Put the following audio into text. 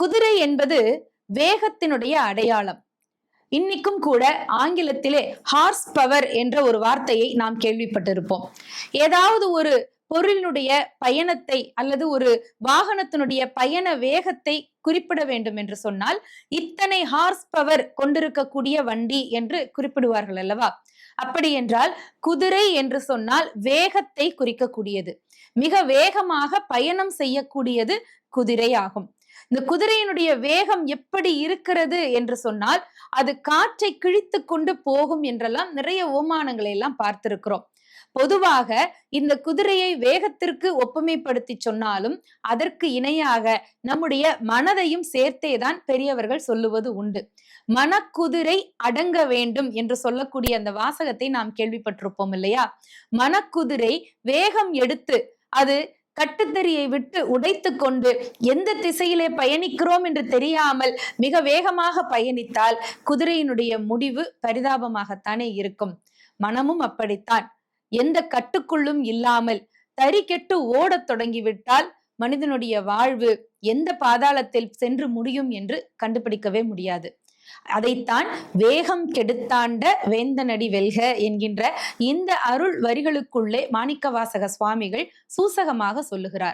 குதிரை என்பது வேகத்தினுடைய அடையாளம். இன்னைக்கும் கூட ஆங்கிலத்திலே ஹார்ஸ் பவர் என்ற ஒரு வார்த்தையை நாம் கேள்விப்பட்டிருப்போம். ஏதாவது ஒரு பொருளினுடைய பயணத்தை அல்லது ஒரு வாகனத்தினுடைய பயண வேகத்தை குறிப்பிட வேண்டும் என்று சொன்னால் இத்தனை ஹார்ஸ் பவர் கொண்டிருக்கக்கூடிய வண்டி என்று குறிப்பிடுவார்கள் அல்லவா? அப்படி என்றால் குதிரை என்று சொன்னால் வேகத்தை குறிக்கக்கூடியது. மிக வேகமாக பயணம் செய்யக்கூடியது குதிரை ஆகும் இந்த குதிரையினுடைய வேகம் எப்படி இருக்கிறது என்று சொன்னால் அது காற்றை கிழித்து கொண்டு போகும் என்றெல்லாம் நிறைய ஓமானங்களை எல்லாம் பார்த்திருக்கிறோம். பொதுவாக இந்த குதிரையை வேகத்திற்கு ஒப்புமைப்படுத்தி சொன்னாலும் அதற்கு இணையாக நம்முடைய மனதையும் சேர்த்தேதான் பெரியவர்கள் சொல்லுவது உண்டு. மனக்குதிரை அடங்க வேண்டும் என்று சொல்லக்கூடிய அந்த வாசகத்தை நாம் கேள்விப்பட்டிருப்போம் இல்லையா? மனக்குதிரை வேகம் எடுத்து அது கட்டுத்தறியை விட்டு உடைத்து கொண்டு எந்த திசையிலே பயணிக்கிறோம் என்று தெரியாமல் மிக வேகமாக பயணித்தால் குதிரையினுடைய முடிவு பரிதாபமாகத்தானே இருக்கும். மனமும் அப்படித்தான். எந்த கட்டுக்குள்ளும் இல்லாமல் தறி கெட்டு ஓடத் தொடங்கிவிட்டால் மனிதனுடைய வாழ்வு எந்த பாதாளத்தில் சென்று முடியும் என்று கண்டுபிடிக்கவே முடியாது. அதைத்தான் வேகம் கெடுத்தாண்ட வேந்தனடி வெல்க என்கின்ற இந்த அருள் வரிகளுக்குள்ளே மாணிக்கவாசக சுவாமிகள் சூசகமாக சொல்லுகிறார்.